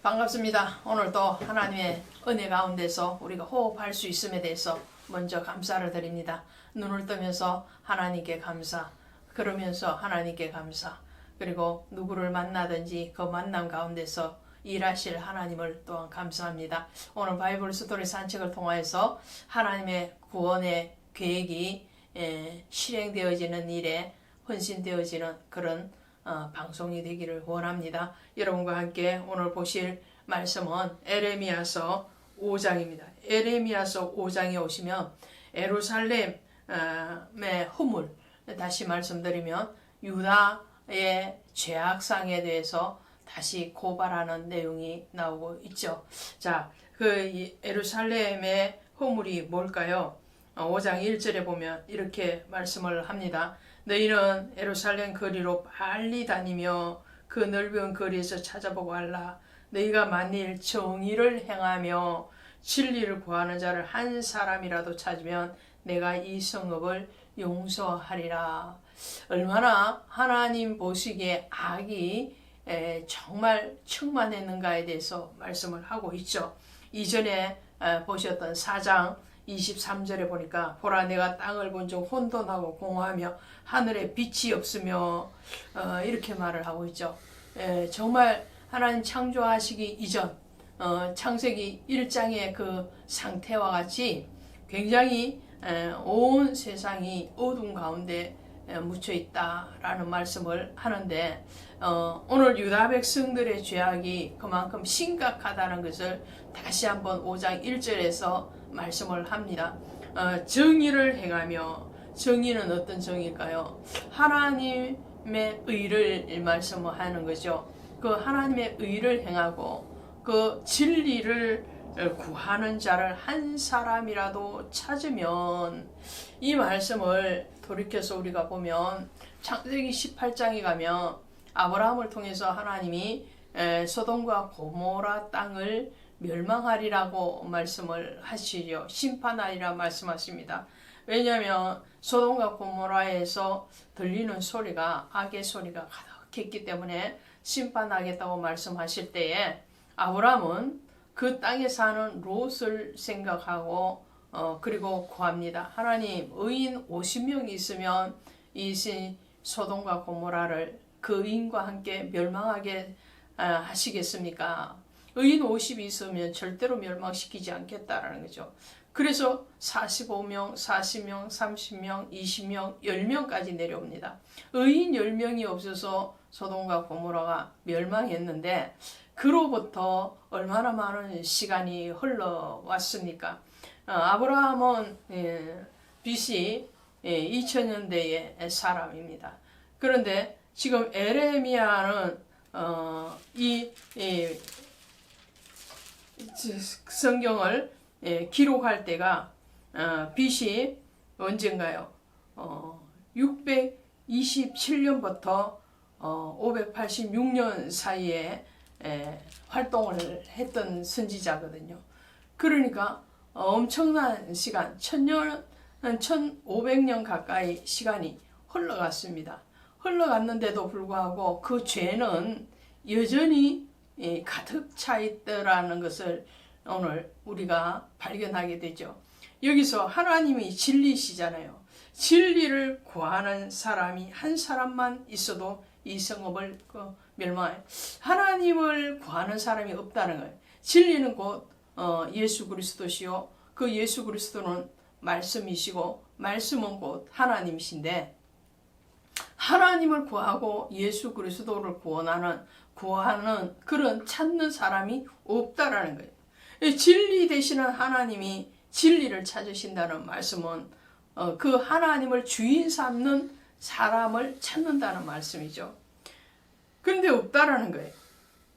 반갑습니다. 오늘도 하나님의 은혜 가운데서 우리가 호흡할 수 있음에 대해서 먼저 감사를 드립니다. 눈을 뜨면서 하나님께 감사, 그러면서 하나님께 감사, 그리고 누구를 만나든지 그 만남 가운데서 일하실 하나님을 또한 감사합니다. 오늘 바이블 스토리 산책을 통하여서 하나님의 구원의 계획이 에, 실행되어지는 일에 헌신되어지는 그런 어, 방송이 되기를 원합니다. 여러분과 함께 오늘 보실 말씀은 에레미야서 5장입니다. 에레미야서 5장에 오시면 에루살렘의 허물 다시 말씀드리면 유다의 죄악상에 대해서 다시 고발하는 내용이 나오고 있죠. 자, 그 에루살렘의 허물이 뭘까요? 5장 1절에 보면 이렇게 말씀을 합니다. 너희는 에루살렘 거리로 빨리 다니며 그 넓은 거리에서 찾아보고 알라. 너희가 만일 정의를 행하며 진리를 구하는 자를 한 사람이라도 찾으면 내가 이 성읍을 용서하리라. 얼마나 하나님 보시기에 악이 정말 충만했는가에 대해서 말씀을 하고 있죠. 이전에 보셨던 4장 23절에 보니까 보라 내가 땅을 본적 혼돈하고 공허하며 하늘에 빛이 없으며 어, 이렇게 말을 하고 있죠. 에, 정말 하나님 창조하시기 이전 어, 창세기 1장의 그 상태와 같이 굉장히 에, 온 세상이 어둠 가운데 묻혀 있다라는 말씀을 하는데 어, 오늘 유다 백성들의 죄악이 그만큼 심각하다는 것을 다시 한번 5장 1절에서 말씀을 합니다. 어, 정의를 행하며 정의는 어떤 정의일까요? 하나님의 의를 말씀하는 거죠. 그 하나님의 의를 행하고 그 진리를 구하는 자를 한 사람이라도 찾으면 이 말씀을 돌이켜서 우리가 보면 창세기 18장에 가면 아브라함을 통해서 하나님이 소돔과 고모라 땅을 멸망하리라고 말씀을 하시려 심판하리라 말씀하십니다. 왜냐하면 소돔과 고모라에서 들리는 소리가 악의 소리가 가득했기 때문에 심판하겠다고 말씀하실 때에 아브라함은 그 땅에 사는 롯을 생각하고 어, 그리고 구합니다. 하나님 의인 50명이 있으면 이 소돔과 고모라를 그 의인과 함께 멸망하게 아, 하시겠습니까? 의인 50이 있으면 절대로 멸망시키지 않겠다라는 거죠. 그래서 45명, 40명, 30명, 20명, 10명까지 내려옵니다. 의인 10명이 없어서 소돔과 고모라가 멸망했는데 그로부터 얼마나 많은 시간이 흘러왔습니까? 어, 아브라함은 예, BC 예, 2000년대의 사람입니다. 그런데 지금 에레미야는 어, 이, 이 성경을 예, 기록할 때가 어, BC 언젠가요? 어, 627년부터 어, 586년 사이에 에, 활동을 했던 선지자거든요. 그러니까 엄청난 시간, 천년, 1500년 가까이 시간이 흘러갔습니다. 흘러갔는데도 불구하고 그 죄는 여전히 가득 차 있더라는 것을 오늘 우리가 발견하게 되죠. 여기서 하나님이 진리시잖아요. 진리를 구하는 사람이 한 사람만 있어도 이 성읍을 그 멸망해. 하나님을 구하는 사람이 없다는 거예요. 진리는 곧 어, 예수 그리스도시요. 그 예수 그리스도는 말씀이시고 말씀은 곧 하나님이신데 하나님을 구하고 예수 그리스도를 구원하는 구하는 그런 찾는 사람이 없다라는 거예요. 진리 되시는 하나님이 진리를 찾으신다는 말씀은 어, 그 하나님을 주인 삼는 사람을 찾는다는 말씀이죠. 그런데 없다라는 거예요.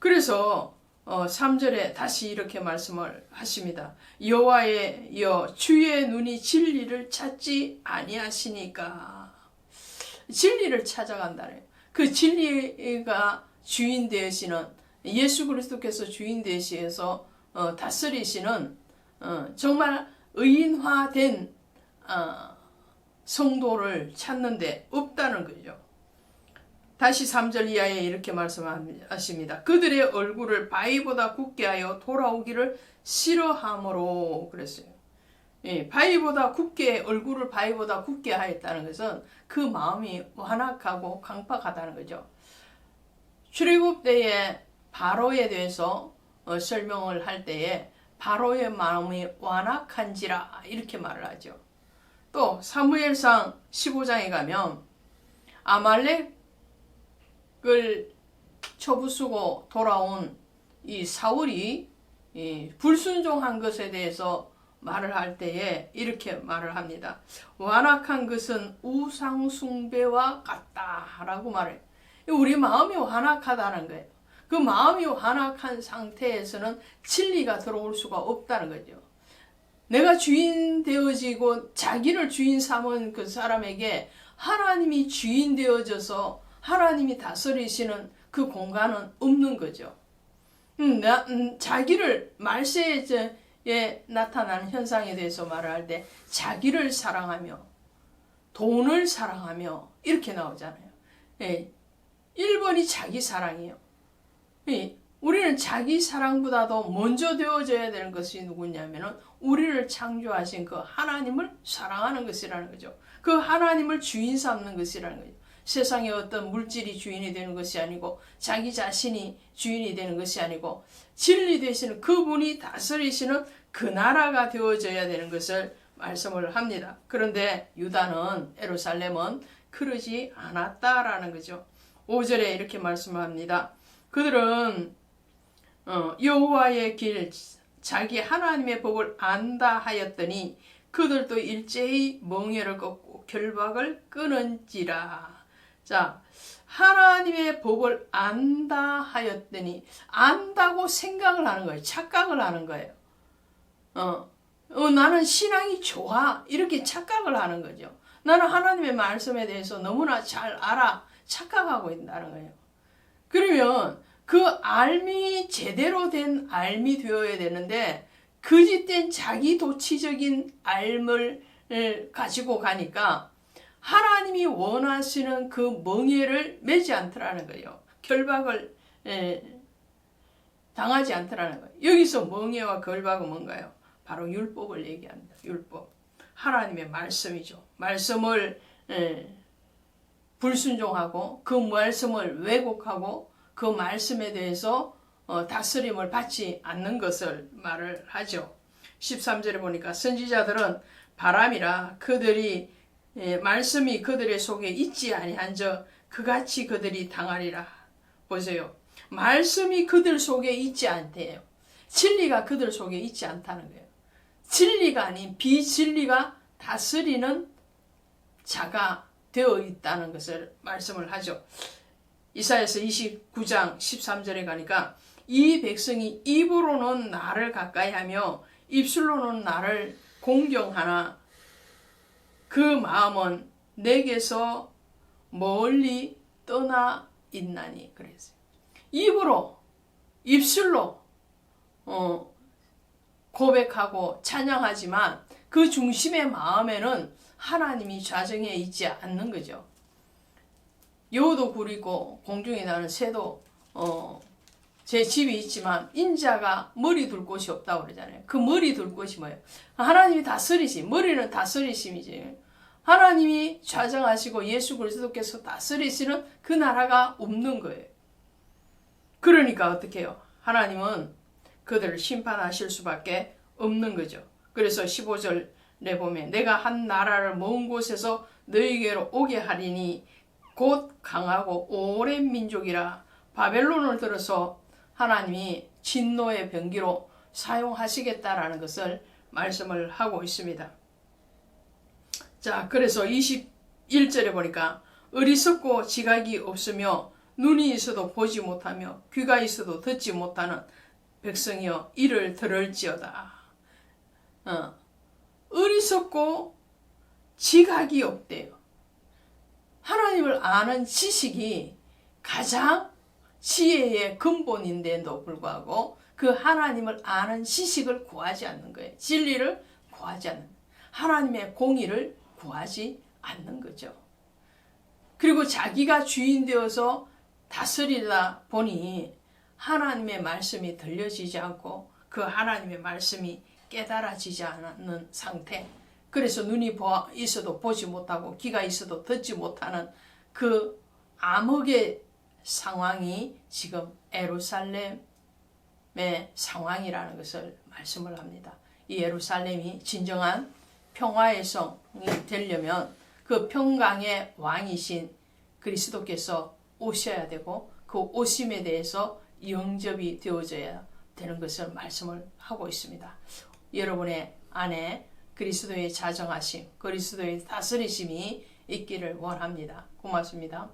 그래서 어, 3절에 다시 이렇게 말씀을 하십니다. 여호와의 여 주의 눈이 진리를 찾지 아니하시니까 진리를 찾아간다래요. 그 진리가 주인 되시는 예수 그리스도께서 주인 되시서 어, 다스리시는 어, 정말 의인화된 어, 성도를 찾는데 없다는 거죠. 다시 3절 이하에 이렇게 말씀하십니다. 그들의 얼굴을 바위보다 굳게 하여 돌아오기를 싫어함으로 그랬어요. 예, 바위보다 굳게 얼굴을 바위보다 굳게 하였다는 것은 그 마음이 완악하고 강팍하다는 거죠. 출애굽 때에 바로에 대해서 어, 설명을 할 때에 바로의 마음이 완악한지라 이렇게 말을 하죠. 또 사무엘상 15장에 가면 아말렉 을 처부수고 돌아온 이 사울이 이 불순종한 것에 대해서 말을 할 때에 이렇게 말을 합니다. 완악한 것은 우상숭배와 같다라고 말해요. 우리 마음이 완악하다는 거예요. 그 마음이 완악한 상태에서는 진리가 들어올 수가 없다는 거죠. 내가 주인 되어지고 자기를 주인 삼은 그 사람에게 하나님이 주인 되어져서 하나님이 다스리시는 그 공간은 없는 거죠. 음, 나, 음, 자기를 말세에 나타나는 현상에 대해서 말을 할 때 자기를 사랑하며 돈을 사랑하며 이렇게 나오잖아요. 예, 1번이 자기 사랑이에요. 예, 우리는 자기 사랑보다도 먼저 되어져야 되는 것이 누구냐면은 우리를 창조하신 그 하나님을 사랑하는 것이라는 거죠. 그 하나님을 주인 삼는 것이라는 거죠. 세상의 어떤 물질이 주인이 되는 것이 아니고 자기 자신이 주인이 되는 것이 아니고 진리 되시는 그분이 다스리시는 그 나라가 되어져야 되는 것을 말씀을 합니다. 그런데 유다는 에루살렘은 그러지 않았다라는 거죠. 5절에 이렇게 말씀합니다. 그들은 어, 여호와의 길 자기 하나님의 법을 안다 하였더니 그들도 일제히 멍에를 꺾고 결박을 끊은지라. 자, 하나님의 법을 안다 하였더니 안다고 생각을 하는 거예요. 착각을 하는 거예요. 어, 어, 나는 신앙이 좋아 이렇게 착각을 하는 거죠. 나는 하나님의 말씀에 대해서 너무나 잘 알아 착각하고 있다는 거예요. 그러면 그 알미 제대로 된 알미 되어야 되는데 거짓된 자기 도치적인 알을 가지고 가니까 하나님이 원하시는 그 멍에를 매지 않더라는 거예요. 결박을 에, 당하지 않더라는 거예요. 여기서 멍에와 결박은 뭔가요? 바로 율법을 얘기합니다. 율법. 하나님의 말씀이죠. 말씀을 에, 불순종하고 그 말씀을 왜곡하고 그 말씀에 대해서 어, 다스림을 받지 않는 것을 말을 하죠. 13절에 보니까 선지자들은 바람이라 그들이 예, 말씀이 그들의 속에 있지 아니한저 그같이 그들이 당하리라. 보세요. 말씀이 그들 속에 있지 않대요. 진리가 그들 속에 있지 않다는 거예요. 진리가 아닌 비진리가 다스리는 자가 되어 있다는 것을 말씀을 하죠. 이사에서 29장 13절에 가니까 이 백성이 입으로는 나를 가까이 하며 입술로는 나를 공경하나 그 마음은 내게서 멀리 떠나 있나니 그랬어요. 입으로 입술로 어, 고백하고 찬양하지만 그 중심의 마음에는 하나님이 좌정해 있지 않는 거죠. 여우도 구리고 공중에 나는 새도 어, 제 집이 있지만 인자가 머리 둘 곳이 없다고 그러잖아요. 그 머리 둘 곳이 뭐예요? 하나님이 다스리시 머리는 다스리심이지. 하나님이 좌정하시고 예수 그리스도께서 다스리시는 그 나라가 없는 거예요. 그러니까 어떻게 해요? 하나님은 그들을 심판하실 수밖에 없는 거죠. 그래서 15절에 보면 내가 한 나라를 먼 곳에서 너희에게로 오게 하리니 곧 강하고 오랜 민족이라 바벨론을 들어서 하나님이 진노의 병기로 사용하시겠다라는 것을 말씀을 하고 있습니다. 자, 그래서 21절에 보니까 어리석고 지각이 없으며 눈이 있어도 보지 못하며 귀가 있어도 듣지 못하는 백성이여 이를 들을지어다. 어, 어리석고 지각이 없대요. 하나님을 아는 지식이 가장 지혜의 근본인데도 불구하고 그 하나님을 아는 지식을 구하지 않는 거예요. 진리를 구하지 않는 하나님의 공의를 구하지 않는 거죠. 그리고 자기가 주인 되어서 다스리다 보니 하나님의 말씀이 들려지지 않고 그 하나님의 말씀이 깨달아지지 않는 상태. 그래서 눈이 있어도 보지 못하고 귀가 있어도 듣지 못하는 그 암흑의 상황이 지금 에루살렘의 상황이라는 것을 말씀을 합니다. 이 예루살렘이 진정한 평화의 성이 되려면 그 평강의 왕이신 그리스도께서 오셔야 되고 그 오심에 대해서 영접이 되어져야 되는 것을 말씀을 하고 있습니다. 여러분의 안에 그리스도의 자정하심, 그리스도의 다스리심이 있기를 원합니다. 고맙습니다.